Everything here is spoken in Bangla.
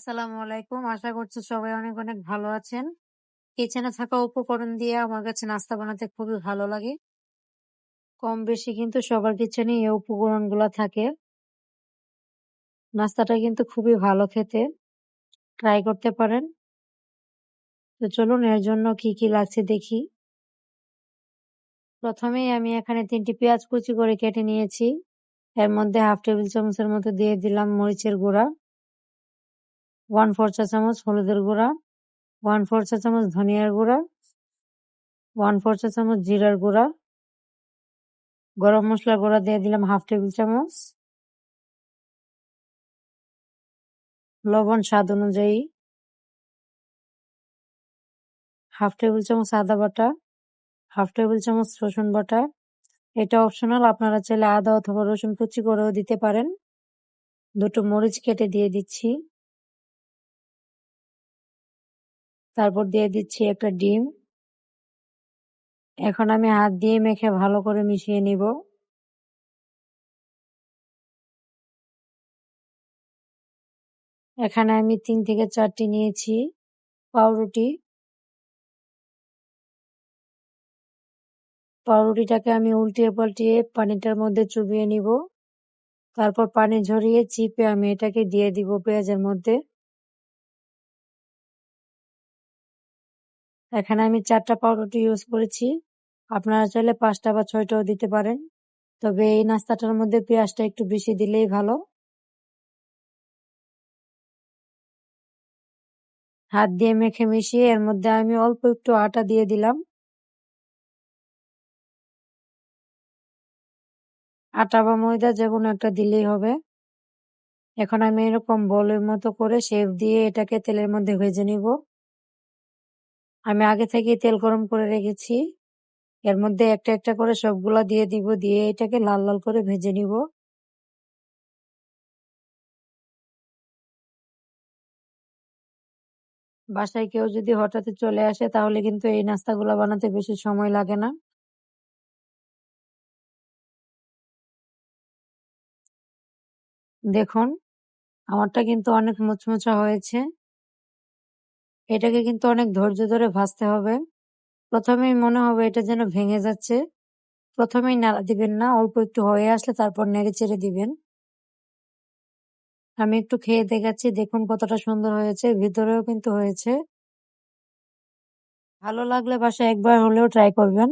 আসসালামু আলাইকুম। আশা করছি সবাই অনেক, অনেক ভালো আছেন। কিচেনে থাকা উপকরণ দিয়ে আমার কাছে নাস্তা বানাতে খুবই ভালো লাগে। কম বেশি কিন্তু সবার কিচেনেই এই উপকরণগুলা থাকে। নাস্তাটা কিন্তু খুবই ভালো খেতে। ট্রাই করতে পারেন। তো চলুন এর জন্য কি, কি লাগছে দেখি। প্রথমেই আমি এখানে তিনটি পেঁয়াজ কুচি করে কেটে নিয়েছি। এর মধ্যে হাফ টেবিল চামচের মতো দিয়ে দিলাম মরিচের গুঁড়া। ওয়ান ফোর চা চামচ হলুদের গুঁড়া, ওয়ান ফোর চা চামচ ধনিয়ার গুঁড়া, ওয়ান ফোর চা চামচ জিরার গুঁড়া। গরম মশলার গুঁড়া দিয়ে দিলাম হাফ টেবিল চামচ। লবণ স্বাদ অনুযায়ী হাফ টেবিল চামচ আদা বাটা, হাফ টেবিল চামচ রসুন বাটা। এটা অপশনাল, আপনারা চাইলে আদা অথবা রসুন কুচি করেও দিতে পারেন। দুটো মরিচ কেটে দিয়ে দিচ্ছি। তারপর দিয়ে দিচ্ছি একটা ডিম। এখন আমি হাত দিয়ে মেখে ভালো করে মিশিয়ে নিব। এখানে আমি তিন থেকে চারটি নিয়েছি পাউরুটি। পাউরুটিটাকে আমি উল্টিয়ে পাল্টিয়ে পানিটার মধ্যে চুবিয়ে নিব। তারপর পানি ঝরিয়ে চিপে আমি এটাকে দিয়ে দিব পেঁয়াজের মধ্যে। এখানে আমি চারটা পাউরুটি ইউজ করেছি। আপনারা চাইলে পাঁচটা বা ছয়টাও দিতে পারেন। তবে এই নাস্তাটার মধ্যে পেঁয়াজটা একটু বেশি দিলেই ভালো। হাত দিয়ে মেখে মিশিয়ে এর মধ্যে আমি অল্প একটু আটা দিয়ে দিলাম। আটা বা ময়দা যে কোনো একটা দিলেই হবে। এখন আমি এরকম বলের মতো করে শেপ দিয়ে এটাকে তেলের মধ্যে ভেজে নিব। আমি আগে থেকে তেল গরম করে রেখেছি। এর মধ্যে একটা একটা করে সবগুলা দিয়ে দিব, দিয়ে এটাকে লাল লাল করে ভেজে নিব। বাসায় কেউ যদি হঠাৎ চলে আসে, তাহলে কিন্তু এই নাস্তাগুলো বানাতে বেশি সময় লাগে না। দেখুন, আমারটা কিন্তু অনেক মুচমুচা হয়েছে। এটাকে কিন্তু অনেক ধৈর্য ধরে ভাজতে হবে। প্রথমেই মনে হবে এটা যেন ভেঙে যাচ্ছে। প্রথমেই নাড়া দিবেন না, অল্প একটু হয়ে আসলে তারপর নেড়ে চেড়ে দিবেন। আমি একটু খেয়ে দেখাচ্ছি, দেখুন কতটা সুন্দর হয়েছে, ভিতরেও কিন্তু হয়েছে। ভালো লাগলে বাসায় একবার হলেও ট্রাই করবেন।